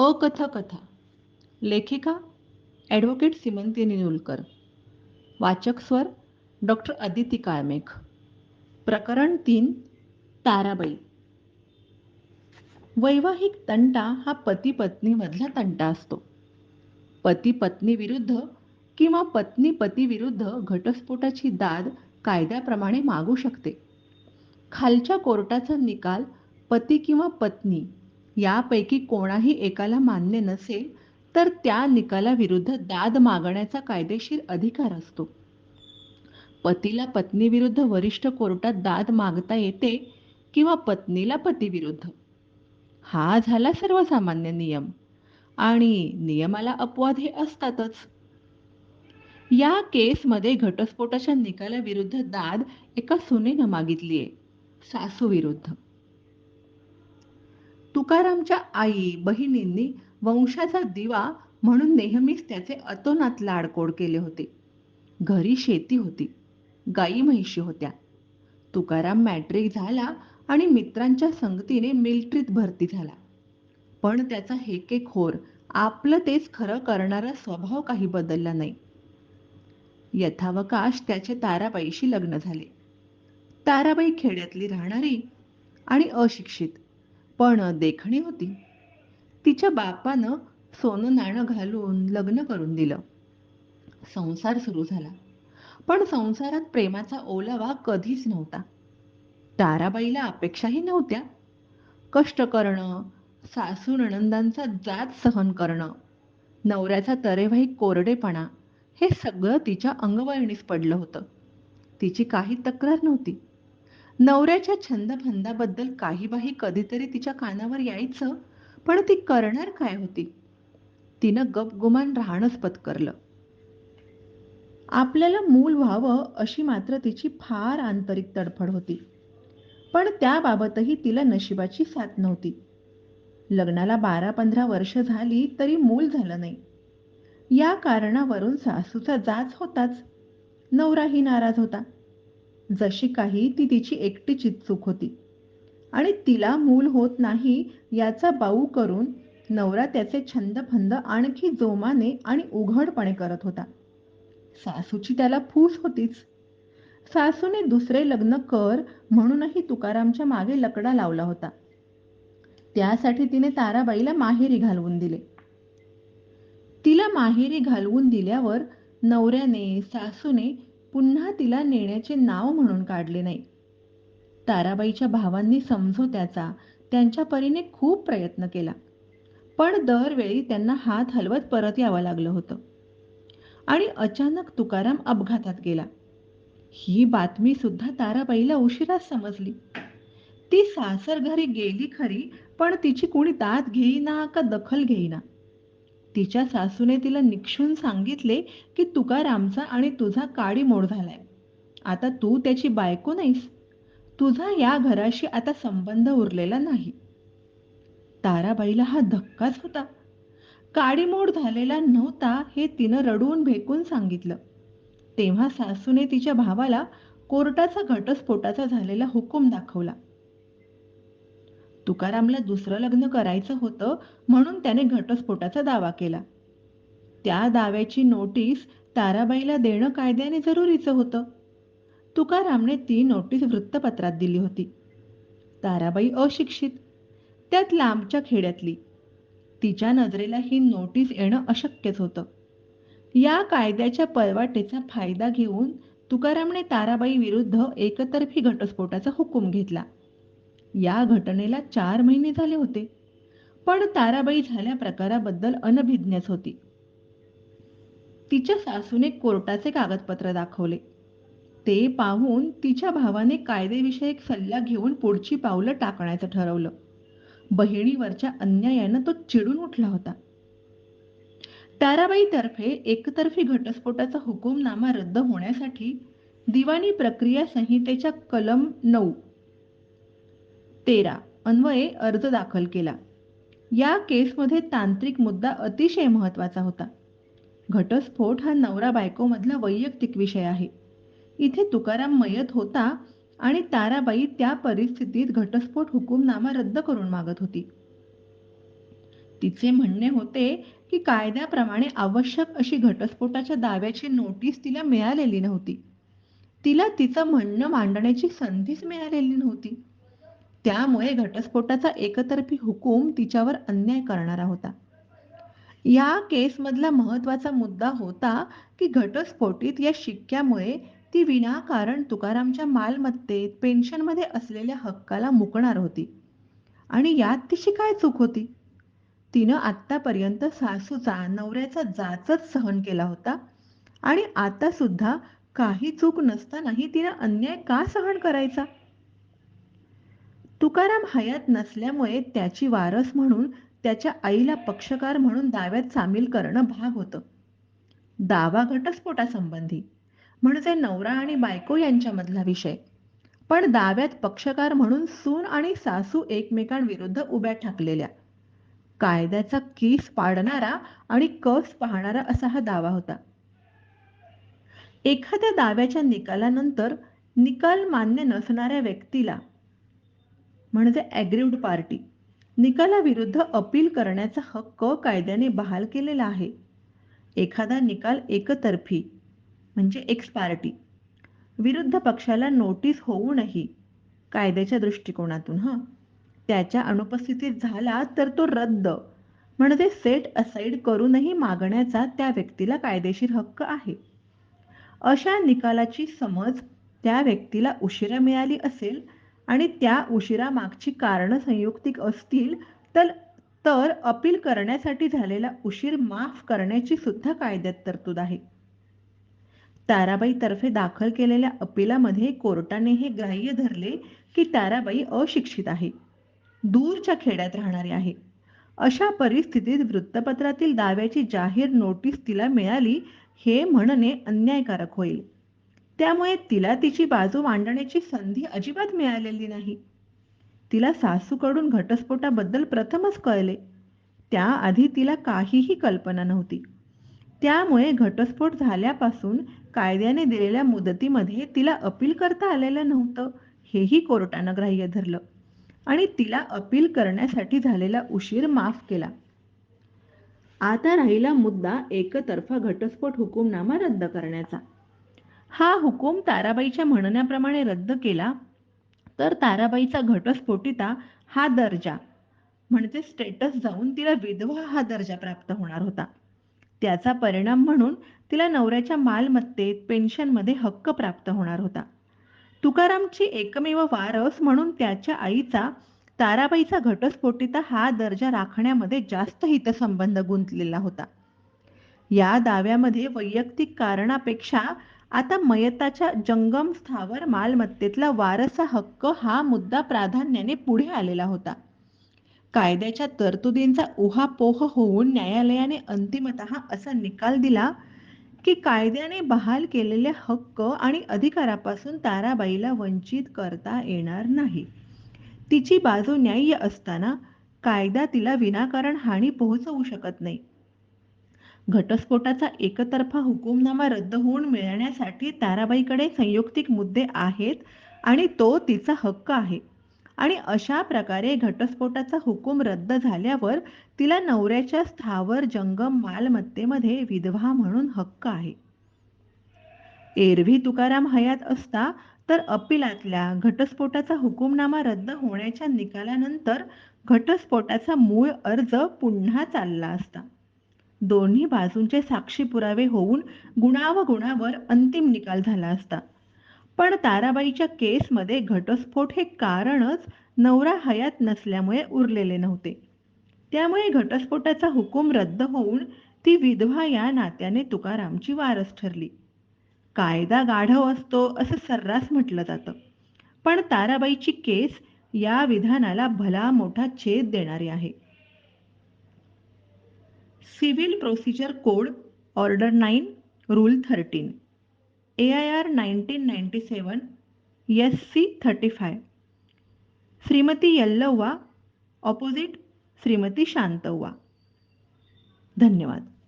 अकथकथा. लेखिका ॲडव्होकेट सिमंती निनुलकर. वाचक स्वर डॉक्टर अदिती काळमेघ. प्रकरण तीन ताराबाई. वैवाहिक तंटा हा पती पत्नीमधला तंटा असतो. पती पत्नी विरुद्ध किंवा पत्नी पती विरुद्ध घटस्फोटाची दाद कायद्याप्रमाणे मागू शकते. खालच्या कोर्टाचा निकाल पती किंवा पत्नी यापैकी कोणाही एकाला मान्य नसेल तर त्या निकालाविरुद्ध दाद मागण्याचा कायदेशीर अधिकार असतो. पतीला पत्नीविरुद्ध वरिष्ठ कोर्टात दाद मागता येते किंवा पत्नीला पतीविरुद्ध हा झाला सर्वसामान्य नियम. आणि नियमाला अपवाद हे असतातच. या केसमध्ये घटस्फोटाच्या निकालाविरुद्ध दाद एका सुनेनं मागितली आहे सासूविरुद्ध विरुद्ध. तुकारामच्या आई बहिणींनी वंशाचा दिवा म्हणून नेहमीच त्याचे अतोनात लाडकोड केले होते. घरी शेती होती. गाई म्हैशी होत्या. तुकाराम मॅट्रिक झाला आणि मित्रांच्या संगतीने मिलिटरीत भरती झाला. पण त्याचा हेकेखोर आपलं तेच खरं करणारा स्वभाव काही बदलला नाही. यथावकाश त्याचे ताराबाईशी लग्न झाले. ताराबाई खेड्यातली राहणारी आणि अशिक्षित. पण देखणी होती. तिच्या बापानं सोनं नाणं घालून लग्न करून दिलं. संसार सुरू झाला. पण संसारात प्रेमाचा ओलावा कधीच नव्हता. ताराबाईला अपेक्षाही नव्हत्या. कष्ट करणं सासू नणंदांचा जात सहन करणं नवऱ्याचा तरेवाही कोरडेपणा हे सगळं तिच्या अंगवळणीस पडलं होतं. तिची काही तक्रार नव्हती. नवऱ्याच्या छंदभंदाबद्दल काही बाही कधीतरी तिच्या कानावर यायचं पण ती करणार काय होती? तिनं गपगुमान राहणंच पत्करलं. आपल्याला मूल व्हावं अशी मात्र तिची फार आंतरिक तडफड होती. पण त्याबाबतही तिला नशिबाची साथ नव्हती. लग्नाला बारा पंधरा वर्ष झाली तरी मूल झालं नाही. या कारणावरून सासूचा जाच होताच. नवराही नाराज होता. जशी काही ती तिची एकटी चूक होती. आणि तिला मूल होत नाही याचा बाऊ करून नवरा त्याचे छंदफंद आणखी जोमाने आणि उघडपणे करत होता. सासूची त्याला फूस होतीच. सासूने दुसरे लग्न कर म्हणूनही तुकारामच्या मागे लकडा लावला होता. त्यासाठी तिने ताराबाईला माहेरी घालवून दिले. तिला माहेरी घालवून दिल्यावर नवऱ्याने सासूने पुन्हा तिला नेण्याचे नाव म्हणून काढले नाही. ताराबाईच्या भावांनी समजोत्याचा त्यांच्या परीने खूप प्रयत्न केला. पण दरवेळी त्यांना हात हलवत परत यावं लागलं होतं. आणि अचानक तुकाराम अपघातात गेला. ही बातमी सुद्धा ताराबाईला उशिराच समजली. ती सासर घरी गेली खरी पण तिची कोणी दाद घेईना का दखल घेईना? तिच्या सासूने तिला निक्षून सांगितले की तुकारामचा आणि तुझा काडी मोड झालाय. आता तू त्याची बायको नाहीस. तुझा या घराशी आता संबंध उरलेला नाही. ताराबाईला हा धक्काच होता. काडीमोड झालेला नव्हता हे तिनं रडून भेकून सांगितलं. तेव्हा सासूने तिच्या भावाला कोर्टाचा घटस्फोटाचा झालेला हुकूम दाखवला. तुकारामला दुसरं लग्न करायचं होतं म्हणून त्याने घटस्फोटाचा दावा केला. त्या दाव्याची नोटीस ताराबाईला देणं कायद्याने जरुरीचं होतं. तुकारामने ती नोटीस वृत्तपत्रात दिली होती. ताराबाई अशिक्षित त्यात लांबच्या खेड्यातली. तिच्या नजरेला ही नोटीस येणं अशक्यच होतं. या कायद्याच्या पळवाटेचा फायदा घेऊन तुकारामने ताराबाई विरुद्ध एकतर्फी घटस्फोटाचा हुकूम घेतला. या घटनेला चार महिने झाले होते. पण ताराबाई झाल्या प्रकाराबद्दल अनभिज्ञच होती. तिच्या सासूने कोर्टाचे कागदपत्र दाखवले. ते पाहून तिच्या भावाने कायदेविषयक सल्ला घेऊन पुढची पावलं टाकण्याचं ठरवलं. बहिणीवरच्या अन्यायानं तो चिडून उठला होता. ताराबाईतर्फे एकतर्फी घटस्फोटाचा हुकूमनामा रद्द होण्यासाठी दिवाणी प्रक्रिया संहितेच्या कलम नऊ तेरा. अन्वये अर्ज दाखल केला. या केसमध्ये तांत्रिक मुद्दा अतिशय महत्त्वाचा होता. घटस्फोट हा नवरा बायकोमधला वैयक्तिक विषय आहे. इथे तुकाराम मयत होता आणि ताराबाई त्या परिस्थितीत घटस्फोट हुकूमनामा रद्द करून मागत होती. तिचे म्हणणे होते की कायद्याप्रमाणे आवश्यक अशी घटस्फोटाच्या दाव्याची नोटीस तिला मिळालेली नव्हती. तिला तिचं म्हणणं मांडण्याची संधीच मिळालेली नव्हती. त्यामुळे घटस्फोटाचा एकतर्फी हुकूम तिच्यावर अन्याय करणारा होता. या केसमधला महत्त्वाचा मुद्दा होता की घटस्फोटीत या शिक्क्यामुळे ती विनाकारण तुकारामच्या मालमत्तेत पेन्शनमध्ये असलेल्या हक्काला मुकणार होती. आणि यात तिची काय चूक होती? तिनं आत्तापर्यंत सासूचा नवऱ्याचा जाचच सहन केला होता आणि आता सुद्धा काही चूक नसतानाही तिनं अन्याय का सहन करायचा? तुकाराम हयात नसल्यामुळे त्याची वारस म्हणून त्याच्या आईला पक्षकार म्हणून दाव्यात सामील करणं भाग होतं. दावा घटस्फोटासंबंधी म्हणजे नवरा आणि बायको यांच्यामधला विषय. पण दाव्यात पक्षकार म्हणून सून आणि सासू एकमेकांविरुद्ध उभ्या ठाकलेल्या. कायद्याचा केस पाडणारा आणि कस पाहणारा असा हा दावा होता. एखाद्या दाव्याच्या निकालानंतर निकाल मान्य नसणाऱ्या व्यक्तीला म्हणजे ॲग्रीव्ड पार्टी. निकालाविरुद्ध अपील करण्याचा हक्क कायद्याने बहाल केलेला आहे. एखादा निकाल एकतर्फी म्हणजे एक्स पार्टी विरुद्ध पक्षाला नोटीस होऊनही कायद्याच्या दृष्टिकोनातून हा. त्याच्या अनुपस्थितीत झाला तर तो रद्द म्हणजे सेट असाईड करूनही मागण्याचा त्या व्यक्तीला कायदेशीर हक्क आहे. अशा निकालाची समज त्या व्यक्तीला उशिरा मिळाली असेल आणि त्या उशिरा मागची कारणं संयुक्तिक असतील तर तर अपील करण्यासाठी झालेला उशीर माफ करण्याची सुद्धा कायद्यात तरतूद आहे. ताराबाई तर्फे दाखल केलेल्या अपिलामध्ये कोर्टाने हे ग्राह्य धरले की ताराबाई अशिक्षित आहे दूरच्या खेड्यात राहणारी आहे. अशा परिस्थितीत वृत्तपत्रातील दाव्याची जाहीर नोटीस तिला मिळाली हे म्हणणे अन्यायकारक होईल. त्यामुळे तिला तिची बाजू मांडण्याची संधी अजिबात मिळालेली नाही. तिला सासूकडून घटस्फोटाबद्दल प्रथमच कळले. त्याआधी तिला काहीही कल्पना नव्हती. त्यामुळे घटस्फोट झाल्यापासून कायद्याने दिलेल्या मुदतीमध्ये तिला अपील करता आलेलं नव्हतं हेही कोर्टानं ग्राह्य धरलं. आणि तिला अपील करण्यासाठी झालेला उशीर माफ केला. आता राहिला मुद्दा एकतर्फा घटस्फोट हुकूमनामा रद्द करण्याचा. हा हुकूम ताराबाईच्या म्हणण्याप्रमाणे रद्द केला तर ताराबाईचा घटस्फोटिता हा दर्जा म्हणजे स्टेटस जाऊन तिला विधवा हा दर्जा प्राप्त होणार होता. त्याचा परिणाम म्हणून तिला नवऱ्याच्या मालमत्तेत पेन्शनमध्ये हक्क प्राप्त होणार होता. तुकारामची एकमेव वारस म्हणून त्याच्या आईचा ताराबाईचा घटस्फोटिता हा दर्जा राखण्यामध्ये जास्त हितसंबंध गुंतलेला होता. या दाव्यामध्ये वैयक्तिक कारणापेक्षा आता मयताच्या जंगम स्थावर मालमत्तेतला वारसा हक्क हा मुद्दा प्राधान्याने पुढे आलेला होता. कायद्याच्या तरतुदींचा उहापोह होऊन न्यायालयाने अंतिमत असा निकाल दिला की कायद्याने बहाल केलेले हक्क आणि अधिकारापासून ताराबाईला वंचित करता येणार नाही. तिची बाजू न्याय्य असताना कायदा तिला विनाकारण हानी पोहोचवू शकत नाही. घटस्फोटाचा एकतर्फा हुकूमनामा रद्द होऊन मिळण्यासाठी ताराबाईकडे संयुक्तिक मुद्दे आहेत आणि तो तिचा हक्क आहे. आणि अशा प्रकारे घटस्फोटाचा हुकूम रद्द झाल्यावर तिला नवऱ्याच्या स्थावर जंगम मालमत्तेमध्ये विधवा म्हणून हक्क आहे. एरवी तुकाराम हयात असता तर अपिलातल्या घटस्फोटाचा हुकूमनामा रद्द होण्याच्या निकालानंतर घटस्फोटाचा मूळ अर्ज पुन्हा चालला असता. दोन्ही बाजूंचे साक्षी पुरावे होऊन गुणावगुणावर अंतिम निकाल झाला असता. पण ताराबाईच्या केसमध्ये घटस्फोट हे कारणच नवरा हयात नसल्यामुळे उरलेले नव्हते. त्यामुळे घटस्फोटाचा हुकूम रद्द होऊन ती विधवा या नात्याने तुकारामची वारस ठरली. कायदा गाढव असतो असं सर्रास म्हटलं जातं. पण ताराबाईची केस या विधानाला भला मोठा छेद देणारी आहे. Civil procedure code order nine rule thirteen. A I R nineteen ninety seven S C thirty five. Shrimati Yallavva opposite Shrimati Shantavva. धन्यवाद.